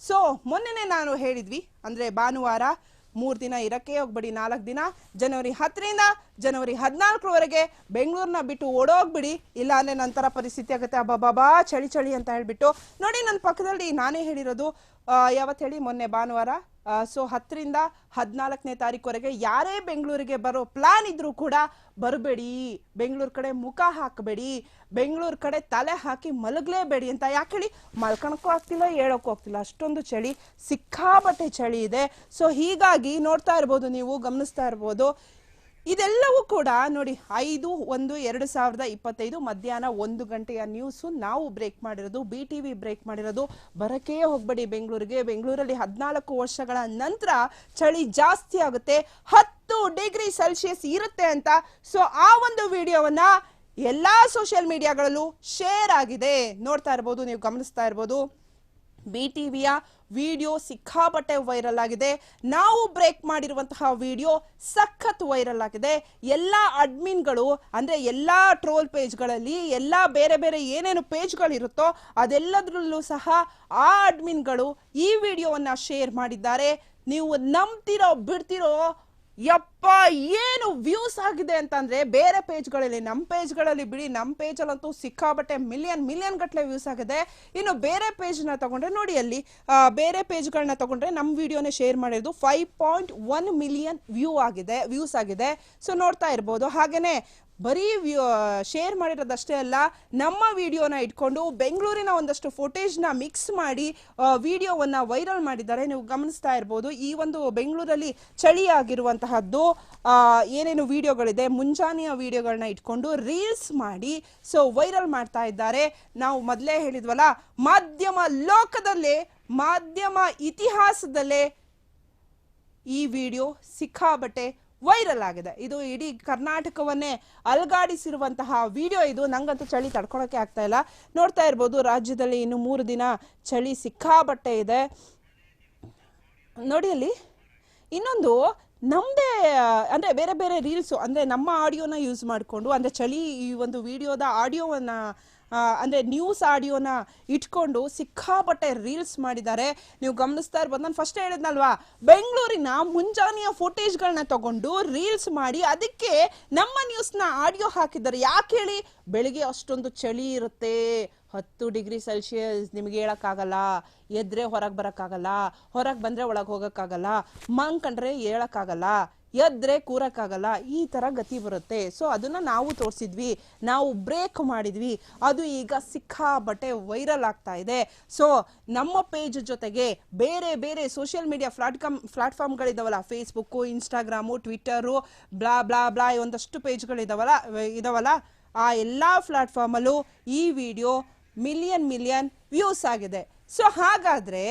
So ಮೊನ್ನೆನೇ ನಾನು ಹೇಳಿದ್ವಿ ಅಂದ್ರೆ ಭಾನುವಾರ ಮೂರು ದಿನ ಇರಕ್ಕೆ ಹೋಗ್ಬೇಡಿ ನಾಲ್ಕು ದಿನ ಜನವರಿ ಹತ್ತರಿಂದ ಜನವರಿ ಹದಿನಾಲ್ಕರವರೆಗೆ ಬೆಂಗಳೂರನ್ನ ಬಿಟ್ಟು ಓಡೋಗ್ಬಿಡಿ, ಇಲ್ಲ ಅಂದ್ರೆ ನಂತರ ಪರಿಸ್ಥಿತಿ ಆಗುತ್ತೆ. ಅಬ್ಬಾಬಾಬಾ ಚಳಿ ಚಳಿ ಅಂತ ಹೇಳ್ಬಿಟ್ಟು. ನೋಡಿ, ನನ್ನ ಪಕ್ಕದಲ್ಲಿ ನಾನೇ ಹೇಳಿರೋದು ಯಾವತ್ತು ಹೇಳಿ ಮೊನ್ನೆ ಭಾನುವಾರ ಸೊ ಹತ್ತರಿಂದ ಹದಿನಾಲ್ಕನೇ ತಾರೀಕುವರೆಗೆ ಯಾರೇ ಬೆಂಗಳೂರಿಗೆ ಬರೋ ಪ್ಲಾನ್ ಇದ್ರೂ ಕೂಡ ಬರಬೇಡಿ. ಬೆಂಗಳೂರು ಕಡೆ ಮುಖ ಹಾಕಬೇಡಿ. ಬೆಂಗಳೂರು ಕಡೆ ತಲೆ ಹಾಕಿ ಮಲಗಲೇಬೇಡಿ ಅಂತ. ಯಾಕೆ ಹೇಳಿ? ಮಲ್ಕೊಳಕ್ಕೂ ಆಗ್ತಿಲ್ಲ, ಹೇಳೋಕ್ಕೂ ಆಗ್ತಿಲ್ಲ. ಅಷ್ಟೊಂದು ಚಳಿ, ಸಿಕ್ಕಾಪಟ್ಟೆ ಚಳಿ ಇದೆ. ಸೊ ಹೀಗಾಗಿ ನೋಡ್ತಾ ಇರ್ಬೋದು ನೀವು, ಗಮನಿಸ್ತಾ ಇರ್ಬೋದು. ಇದೆಲ್ಲವೂ ಕೂಡ ನೋಡಿ, ಐದು, ಒಂದು, ಎರಡು ಸಾವಿರದ ಇಪ್ಪತ್ತೈದು ಮಧ್ಯಾಹ್ನ ಒಂದು ಗಂಟೆಯ ನ್ಯೂಸು ನಾವು ಬ್ರೇಕ್ ಮಾಡಿರೋದು ಬಿ ಟಿ ವಿ ಬ್ರೇಕ್ ಮಾಡಿರೋದು, ಬರಕೇ ಹೋಗ್ಬೇಡಿ ಬೆಂಗಳೂರಿಗೆ. ಬೆಂಗಳೂರಲ್ಲಿ ಹದಿನಾಲ್ಕು ವರ್ಷಗಳ ನಂತರ ಚಳಿ ಜಾಸ್ತಿ ಆಗುತ್ತೆ. ಹತ್ತು ಡಿಗ್ರಿ ಸೆಲ್ಸಿಯಸ್ ಇರುತ್ತೆ ಅಂತ. ಸೊ ಆ ಒಂದು ವಿಡಿಯೋವನ್ನು ಎಲ್ಲ ಸೋಷಿಯಲ್ ಮೀಡಿಯಾಗಳಲ್ಲೂ ಶೇರ್ ಆಗಿದೆ. ನೋಡ್ತಾ ಇರ್ಬೋದು, ನೀವು ಗಮನಿಸ್ತಾ ಇರ್ಬೋದು. ಬಿ ಟಿವಿಯ ವಿಡಿಯೋ ಸಿಕ್ಕಾಪಟ್ಟೆ ವೈರಲ್ ಆಗಿದೆ. ನಾವು ಬ್ರೇಕ್ ಮಾಡಿರುವಂತಹ ವಿಡಿಯೋ ಸಖತ್ ವೈರಲ್ ಆಗಿದೆ. ಎಲ್ಲ ಅಡ್ಮಿನ್ಗಳು, ಅಂದ್ರೆ ಎಲ್ಲ ಟ್ರೋಲ್ ಪೇಜ್ಗಳಲ್ಲಿ, ಎಲ್ಲ ಬೇರೆ ಬೇರೆ ಏನೇನು ಪೇಜ್ಗಳಿರುತ್ತೋ ಅದೆಲ್ಲದರಲ್ಲೂ ಸಹ ಆ ಅಡ್ಮಿನ್ಗಳು ಈ ವಿಡಿಯೋವನ್ನ ಶೇರ್ ಮಾಡಿದ್ದಾರೆ. ನೀವು ನಂಬ್ತಿರೋ, ಬಿಡ್ತಿರೋ, ಯಪ್ಪ ಏನು ವ್ಯೂಸ್ ಆಗಿದೆ ಅಂತಂದ್ರೆ ಬೇರೆ ಪೇಜ್ಗಳಲ್ಲಿ ನಮ್ಮ ಪೇಜ್ಗಳಲ್ಲಿ ಬಿಡಿ ನಮ್ಮ ಪೇಜಲ್ಲಂತೂ ಸಿಕ್ಕಾಬಟ್ಟೆ ಮಿಲಿಯನ್ ಮಿಲಿಯನ್ ಗಟ್ಟಲೆ ವ್ಯೂಸ್ ಆಗಿದೆ. ಇನ್ನು ಬೇರೆ ಪೇಜ್ನ ತಗೊಂಡ್ರೆ ನೋಡಿ ಅಲ್ಲಿ ಬೇರೆ ಪೇಜ್ಗಳನ್ನ ತಗೊಂಡ್ರೆ ನಮ್ಮ ವಿಡಿಯೋನೇ ಶೇರ್ ಮಾಡಿರೋದು five point one million view ಆಗಿದೆ ವ್ಯೂಸ್ ಆಗಿದೆ. ಸೊ ನೋಡ್ತಾ ಇರ್ಬೋದು. ಹಾಗೆಯೇ ಬರೀ ವ್ಯೂ ಶೇರ್ ಮಾಡಿರೋದಷ್ಟೇ ಅಲ್ಲ ನಮ್ಮ ವಿಡಿಯೋನ ಇಟ್ಕೊಂಡು ಬೆಂಗಳೂರಿನ ಒಂದಷ್ಟು ಫುಟೇಜ್ನ ಮಿಕ್ಸ್ ಮಾಡಿ ವಿಡಿಯೋವನ್ನು ವೈರಲ್ ಮಾಡಿದ್ದಾರೆ. ನೀವು ಗಮನಿಸ್ತಾ ಇರ್ಬೋದು. ಈ ಒಂದು ಬೆಂಗಳೂರಲ್ಲಿ ಚಳಿ ಆಗಿರುವಂತಹದ್ದು ಆ, ಏನೇನು ವಿಡಿಯೋಗಳಿದೆ, ಮುಂಜಾನೆಯ ವಿಡಿಯೋಗಳನ್ನ ಇಟ್ಕೊಂಡು ರೀಲ್ಸ್ ಮಾಡಿ, ಸೊ ವೈರಲ್ ಮಾಡ್ತಾ ಇದ್ದಾರೆ. ನಾವು ಮೊದಲೇ ಹೇಳಿದ್ವಲ್ಲ, ಮಾಧ್ಯಮ ಲೋಕದಲ್ಲೇ, ಮಾಧ್ಯಮ ಇತಿಹಾಸದಲ್ಲೇ ಈ ವಿಡಿಯೋ ಸಿಕ್ಕಾಬಟ್ಟೆ ವೈರಲ್ ಆಗಿದೆ. ಇದು ಇಡೀ ಕರ್ನಾಟಕವನ್ನೇ ಅಲ್ಗಾಡಿಸಿರುವಂತಹ ವಿಡಿಯೋ ಇದು. ನಂಗಂತೂ ಚಳಿ ತಡ್ಕೊಳಕ್ಕೆ ಆಗ್ತಾ ಇಲ್ಲ. ನೋಡ್ತಾ ಇರ್ಬೋದು, ರಾಜ್ಯದಲ್ಲಿ ಇನ್ನು ಮೂರು ದಿನ ಚಳಿ ಸಿಕ್ಕಾಬಟ್ಟೆ ಇದೆ. ನೋಡಿ ಅಲ್ಲಿ, ಇನ್ನೊಂದು ನಮ್ಮದೇ ಅಂದರೆ ಬೇರೆ ಬೇರೆ ರೀಲ್ಸು, ಅಂದರೆ ನಮ್ಮ ಆಡಿಯೋನ ಯೂಸ್ ಮಾಡಿಕೊಂಡು, ಅಂದರೆ ಚಳಿ ಈ ಒಂದು ವಿಡಿಯೋದ ಆಡಿಯೋವನ್ನು ಅಂದರೆ ನ್ಯೂಸ್ ಆಡಿಯೋನ ಇಟ್ಕೊಂಡು ಸಿಕ್ಕಾಪಟ್ಟೆ ರೀಲ್ಸ್ ಮಾಡಿದ್ದಾರೆ. ನೀವು ಗಮನಿಸ್ತಾ ಇರ್ಬೋದು, ನಾನು ಫಸ್ಟ್ ಹೇಳಿದ್ನಲ್ವಾ? ಬೆಂಗಳೂರಿನ ಮುಂಜಾನೆಯ ಫುಟೇಜ್ಗಳನ್ನ ತಗೊಂಡು ರೀಲ್ಸ್ ಮಾಡಿ, ಅದಕ್ಕೆ ನಮ್ಮ ನ್ಯೂಸ್ನ ಆಡಿಯೋ ಹಾಕಿದ್ದಾರೆ. ಯಾಕೆ ಹೇಳಿ? ಬೆಳಿಗ್ಗೆ ಅಷ್ಟೊಂದು ಚಳಿ ಇರುತ್ತೆ. ಹತ್ತು ಡಿಗ್ರಿ ಸೆಲ್ಸಿಯಸ್ ನಿಮಗೆ ಹೇಳೋಕ್ಕಾಗಲ್ಲ, ಎದ್ರೆ ಹೊರಗೆ ಬರೋಕ್ಕಾಗಲ್ಲ, ಹೊರಗೆ ಬಂದರೆ ಒಳಗೆ ಹೋಗೋಕ್ಕಾಗಲ್ಲ ಮಂಕಂಡ್ರೆ ಹೇಳೋಕ್ಕಾಗಲ್ಲ, ಎದ್ರೆ ಕೂರಕ್ಕಾಗಲ್ಲ, ಈ ಥರ ಗತಿ ಬರುತ್ತೆ. ಸೊ ಅದನ್ನು ನಾವು ತೋರಿಸಿದ್ವಿ, ನಾವು ಬ್ರೇಕ್ ಮಾಡಿದ್ವಿ. ಅದು ಈಗ ಸಿಕ್ಕಾಬಟ್ಟೆ ವೈರಲ್ ಆಗ್ತಾ ಇದೆ. ಸೊ ನಮ್ಮ ಪೇಜ್ ಜೊತೆಗೆ ಬೇರೆ ಬೇರೆ ಸೋಷಿಯಲ್ ಮೀಡಿಯಾ ಫ್ಲಾಟ್ಕಾಮ್ ಪ್ಲಾಟ್ಫಾರ್ಮ್ಗಳಿದಾವಲ್ಲ Facebook Instagram Twitter blah blah blah ಒಂದಷ್ಟು ಪೇಜ್ಗಳಿದಾವಲ್ಲ ಇದಾವಲ್ಲ, ಆ ಎಲ್ಲ ಪ್ಲಾಟ್ಫಾರ್ಮಲ್ಲೂ ಈ ವಿಡಿಯೋ ಮಿಲಿಯನ್ ಮಿಲಿಯನ್ ವ್ಯೂಸ್ ಆಗಿದೆ. ಸೊ ಹಾಗಾದ್ರೆ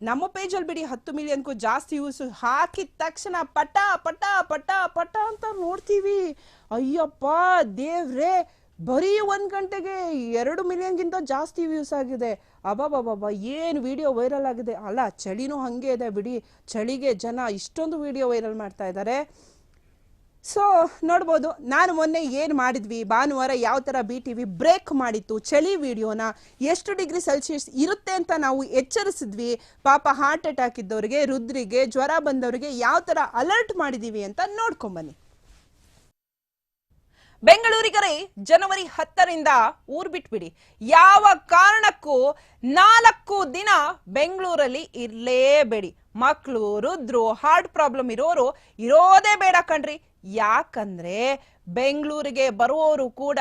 ನಮ್ಮ ಪೇಜಲ್ಲಿ ಬಿಡಿ ಹತ್ತು ಮಿಲಿಯನ್ಗೂ ಜಾಸ್ತಿ ವ್ಯೂಸ್ ಹಾಕಿದ ತಕ್ಷಣ ಪಟ ಪಟ ಪಟ ಪಟ ಅಂತ ನೋಡ್ತೀವಿ. ಅಯ್ಯಪ್ಪ, ದೇವ್ರೇ, ಬರೀ ಒಂದು ಗಂಟೆಗೆ ಎರಡು ಮಿಲಿಯನ್ಗಿಂತ ಜಾಸ್ತಿ ವ್ಯೂಸ್ ಆಗಿದೆ. ಅಬಾಬಾಬಾಬಾ ಏನು ವಿಡಿಯೋ ವೈರಲ್ ಆಗಿದೆ. ಅಲ್ಲ, ಚಳಿನೂ ಹಾಗೆ ಇದೆ ಬಿಡಿ. ಚಳಿಗೆ ಜನ ಇಷ್ಟೊಂದು ವಿಡಿಯೋ ವೈರಲ್ ಮಾಡ್ತಾ ಇದ್ದಾರೆ. ಸೊ ನೋಡ್ಬೋದು, ನಾನು ಮೊನ್ನೆ ಏನು ಮಾಡಿದ್ವಿ? ಭಾನುವಾರ ಯಾವ ಥರ ಬಿ ಟಿ ವಿ ಬ್ರೇಕ್ ಮಾಡಿತ್ತು? ಚಳಿ ವಿಡಿಯೋನ ಎಷ್ಟು ಡಿಗ್ರಿ ಸೆಲ್ಸಿಯಸ್ ಇರುತ್ತೆ ಅಂತ ನಾವು ಎಚ್ಚರಿಸಿದ್ವಿ. ಪಾಪ ಹಾರ್ಟ್ ಅಟ್ಯಾಕ್ ಇದ್ದವರಿಗೆ, ರುದ್ರಿಗೆ, ಜ್ವರ ಬಂದವರಿಗೆ ಯಾವ ಥರ ಅಲರ್ಟ್ ಮಾಡಿದ್ದೀವಿ ಅಂತ ನೋಡ್ಕೊಂಬನ್ನಿ. ಬೆಂಗಳೂರಿಗರೇ, ಜನವರಿ ಹತ್ತರಿಂದ ಊರ್ ಬಿಟ್ಬಿಡಿ. ಯಾವ ಕಾರಣಕ್ಕೂ ನಾಲ್ಕು ದಿನ ಬೆಂಗಳೂರಲ್ಲಿ ಇರಲೇಬೇಡಿ. ಮಕ್ಕಳು ರುದ್ರು ಹಾರ್ಟ್ ಪ್ರಾಬ್ಲಮ್ ಇರೋರು ಇರೋದೇ ಬೇಡ ಕಣ್ರಿ. ಯಾಕಂದ್ರೆ ಬೆಂಗಳೂರಿಗೆ ಬರುವವರು ಕೂಡ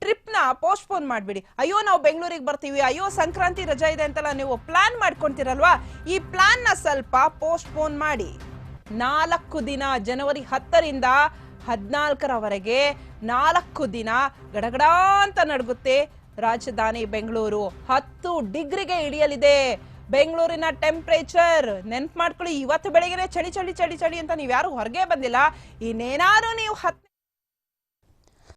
ಟ್ರಿಪ್ನ ಪೋಸ್ಟ್ಪೋನ್ ಮಾಡ್ಬಿಡಿ. ಅಯ್ಯೋ, ನಾವು ಬೆಂಗಳೂರಿಗೆ ಬರ್ತೀವಿ. ಅಯ್ಯೋ, ಸಂಕ್ರಾಂತಿ ರಜಾ ಇದೆ ಅಂತೆಲ್ಲ, ನೀವು ಪ್ಲಾನ್ ಮಾಡ್ಕೊಂತೀರಲ್ವಾ? ಈ ಪ್ಲಾನ್ನ ಸ್ವಲ್ಪ ಪೋಸ್ಟ್ಪೋನ್ ಮಾಡಿ. ನಾಲ್ಕು ದಿನ, ಜನವರಿ ಹತ್ತರಿಂದ ಹದಿನಾಲ್ಕರವರೆಗೆ ನಾಲ್ಕು ದಿನ ಗಡಗಡ ಅಂತ ನಡಗುತ್ತೆ ರಾಜಧಾನಿ ಬೆಂಗಳೂರು. ಹತ್ತು ಡಿಗ್ರಿಗೆ ಇಳಿಯಲಿದೆ. ಬೆಂಗಳೂರಿನ ಟೆಂಪ್ರೇಚರ್ ನೆನ್ಪು ಮಾಡ್ಕೊಳ್ಳಿ, ಇವತ್ತು ಬೆಳಿಗ್ಗೆ ಚಳಿ ಚಳಿ ಚಳಿ ಚಳಿ ಅಂತ ನೀವು ಯಾರು ಹೊರಗೆ ಬಂದಿಲ್ಲ. ಇನ್ನೇನಾದ್ರು ನೀವು ಹತ್ತು